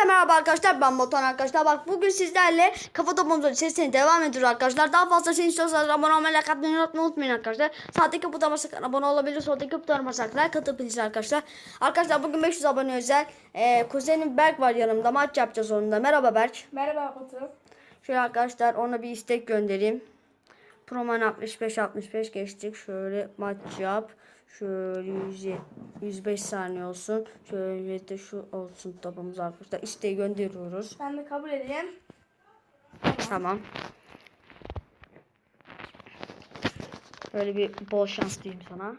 Hepinize merhaba arkadaşlar ben Batuhan arkadaşlar. Bak bugün sizlerle kafa topumuzun sesini devam ediyoruz arkadaşlar. Daha fazla seni istiyorsanız abone olmayı like atmayı unutmayın, arkadaşlar. Sağdaki butona basarsan abone olabilir soldaki butona basarsan like atabilirsiniz arkadaşlar. Arkadaşlar bugün 500 abone özel ee, kuzenim Berk var yanımda. Maç yapacağız onunla. Merhaba Berk. Merhaba Batu. şöyle arkadaşlar ona bir istek göndereyim. Proman 65 65 geçtik. Şöyle maç yap Şöyle 100, 105 saniye olsun. Şöyle de şu olsun topumuz arkadaşlar. İsteği gönderiyoruz. Ben de kabul edeyim. Tamam. Böyle bir bol şans diyeyim sana.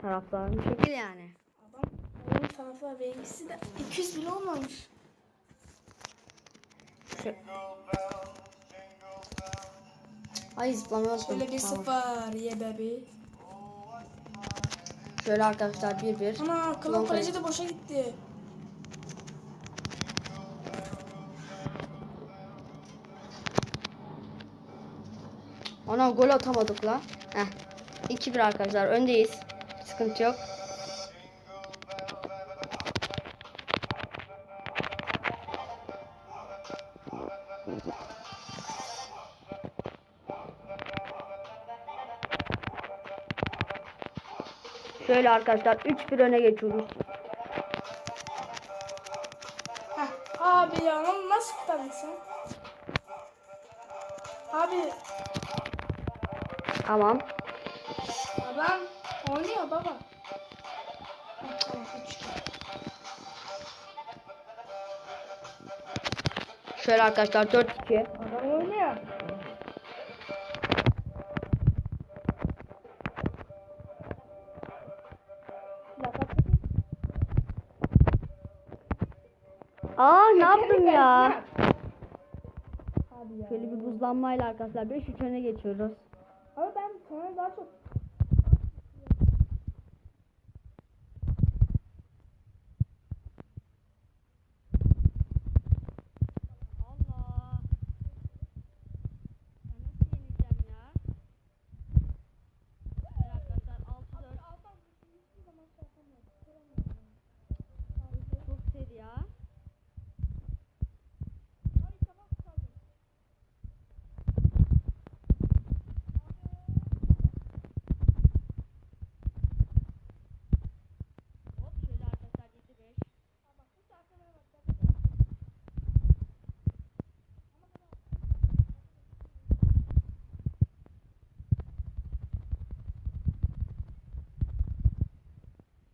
Tarafların bu şekil yani. Adam onun tarafı benimkisi de 200 bile olmamış. Şu... Ay zıplamayı unuttum. Şöyle bir Tamam. sıfır ye bebi. Şöyle arkadaşlar bir bir. Ana klan Ulan kaleci de boşa gitti. Ona gol atamadık la. Heh. 2-1 arkadaşlar öndeyiz. Sıkıntı yok. Şöyle arkadaşlar 3-1 öne geçiyoruz. Heh. Abi ya nasıl tutacaksın? Abi Tamam. adam oynuyor baba. Heh, Tamam 3 Şöyle arkadaşlar 4-2. Aa ne yaptım ya? Şöyle bir buzlanmayla arkadaşlar 5-3 öne geçiyoruz. Ama ben sonra daha çok Allah. Ben nasıl yenileceğim ya? Evet arkadaşlar 6-4. Çok seri ya. Hop şöyle arkadaşlar 7-5.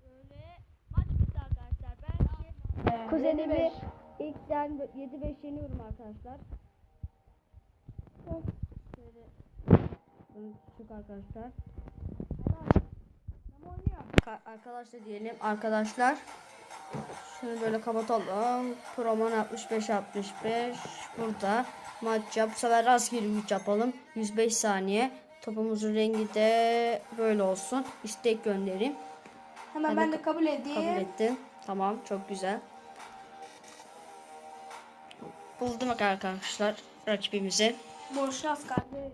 Böyle maç bitti arkadaşlar. Belki Ee, kuzenimi ilk yani 7-5 yeniyorum arkadaşlar. Şöyle küçük arkadaşlar. Ka- arkadaşlar diyelim arkadaşlar. Şunu böyle kapatalım. Proman 65 65 burada. Maç yap. Bu sefer rastgele güç yapalım. 105 saniye. Topumuzun rengi de böyle olsun. İstek göndereyim. Hemen Hadi ben de kabul edeyim. Kabul ettim. Tamam çok güzel. Buldum arkadaşlar rakibimizi. Boş şans kardeşim.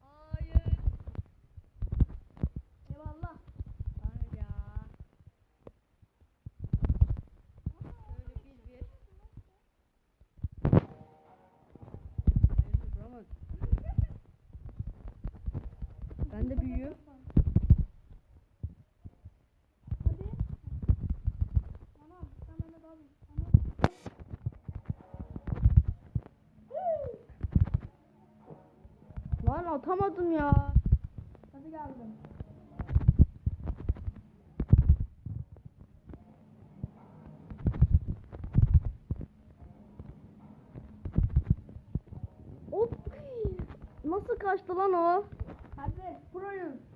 Hayır. Eyvallah. Hayır ya. Şöyle bir bir. Hayır vuramadım. Ben de büyüğüm. Hadi. Anam sen bende daha büyük. Anam. Lan atamadım ya. Hadi geldim. Nasıl kaçtı lan o? Hadi proyuz.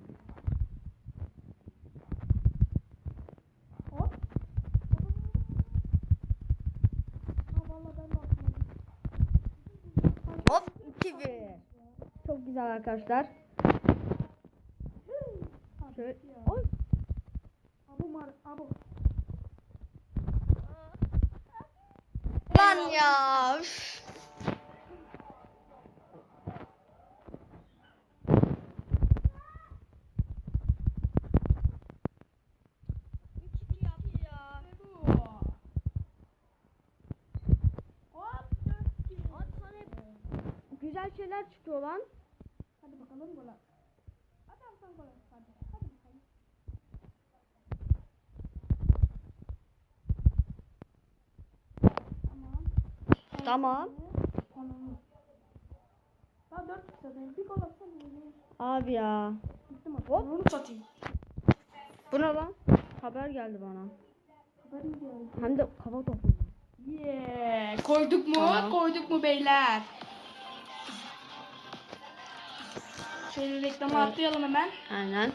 güzel arkadaşlar. Şöyle. Oy. Abu. Lan ya. Güzel şeyler çıkıyor lan. Hadi bakalım gol at. Hadi Hasan gol. Hadi. Hadi bakalım. Tamam. Tamam. Daha dört tutsadayım. Bir gol atsam olur. Abi ya. Gittim artık. Hop. Onu satayım. Bu ne lan? Haber geldi bana. Haberim geldi. Hem de kafa topu. Yeah. Koyduk mu? Tamam. Koyduk mu beyler? Şöyle reklamı atlayalım hemen. Aynen.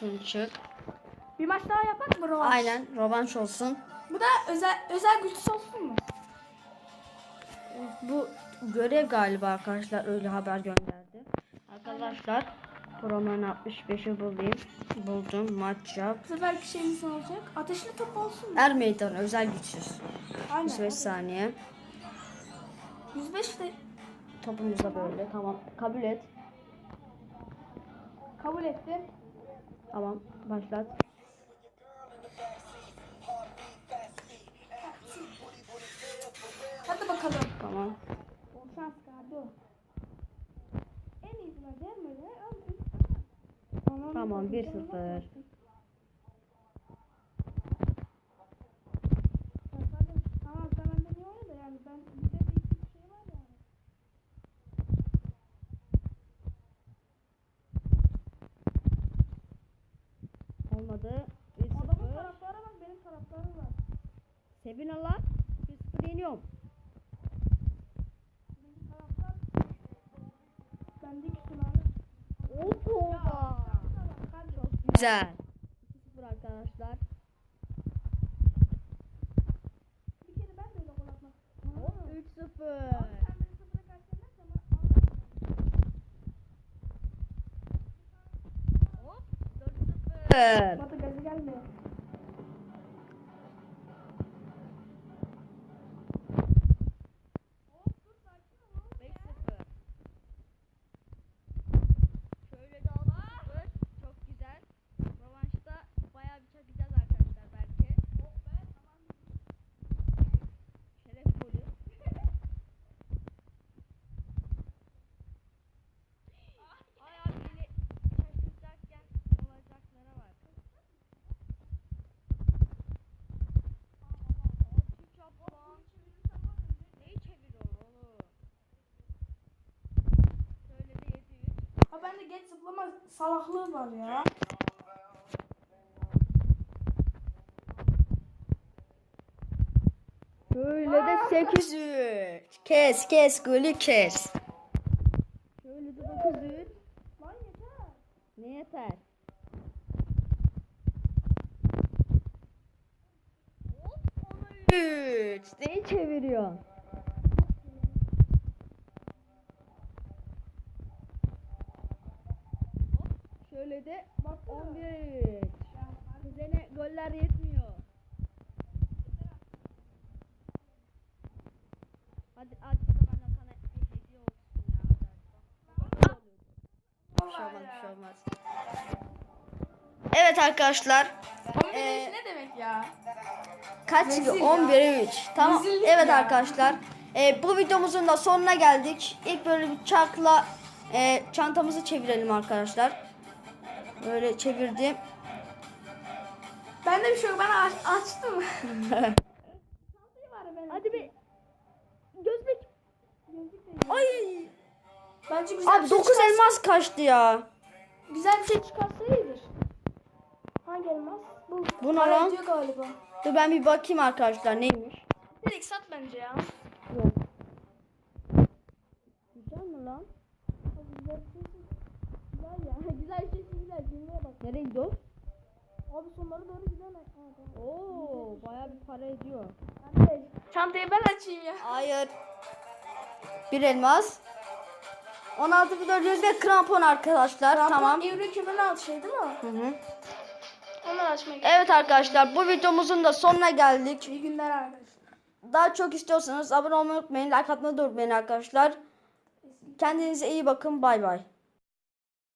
Şunu çık. Bir maç daha yapak mı Rovanş? Aynen. Rovanş olsun. Bu da özel özel güçlüsü olsun mu? Bu görev galiba arkadaşlar öyle haber gönderdi. Arkadaşlar Promen 65'i bulayım. Buldum. Maç yap. Bu seferki şeyimiz ne olacak? Ateşli top olsun mu? Er meydan özel güçsüz. Aynen. 35 saniye. 105 de Topumuz da böyle. Tamam. Kabul et. Kabul ettim. Tamam. Başlat. Hadi bakalım. Tamam. Bol şans Gardo. En iyisine değil mi? Tamam, 1-0. Tamam sen bende niye oyna da yani ben bizde de iki bir şey var yani. Olmadı. Adamın 1-0. taraftarı var benim taraftarım var. Sevin Allah. 1-0 yeniyorum. Benim taraftar bende iki sülale. Opa. Güzel. Hayır. Bende geç zıplama salaklığı var ya. Şöyle de 8-3. Kes kes golü kes. Şöyle de 9-3. Lan yeter. Ne yeter? Üç. Neyi çeviriyor? Şöyle de bak 11. Kuzene goller yetmiyor. Hadi sana hediye olsun ya. Bir şey olmaz bir şey olmaz. Evet arkadaşlar. 11 Ee, ne demek ya? Kaç gibi? ya. 11'e 3. Tamam. Rezillik evet ya. arkadaşlar. Ee, bu videomuzun da sonuna geldik. İlk böyle bir çarkla e, çantamızı çevirelim arkadaşlar. Böyle çevirdim. Bende bir şey yok. Ben aç, açtım. Çantayı var benim. Hadi bir gözlük. De. Ay. Bence güzel Abi bir şey 9 çıkarsa- elmas kaçtı ya. Güzel bir şey çıkarsa iyidir. Hangi elmas? Bu. Bu ne lan? galiba. Dur ben bir bakayım arkadaşlar neymiş. Direkt sat bence ya. Yok. Güzel mi lan? Güzel bir şey. Güzel ya. Güzel şey güzel. Cümleye bak. Nereye gidiyor? Abi sonları doğru tamam. Oo, bayağı bir para ediyor. Hadi. Çantayı ben açayım ya. Hayır. Bir elmas. 16.400 ve krampon arkadaşlar. Tamam. Tamam. Kümeğini al şey değil mi? Hı hı. Onları açmaya Evet arkadaşlar bu videomuzun da sonuna geldik. İyi günler arkadaşlar. Daha çok istiyorsanız abone olmayı unutmayın. Like atmayı da unutmayın arkadaşlar. Kendinize iyi bakın. Bay bay.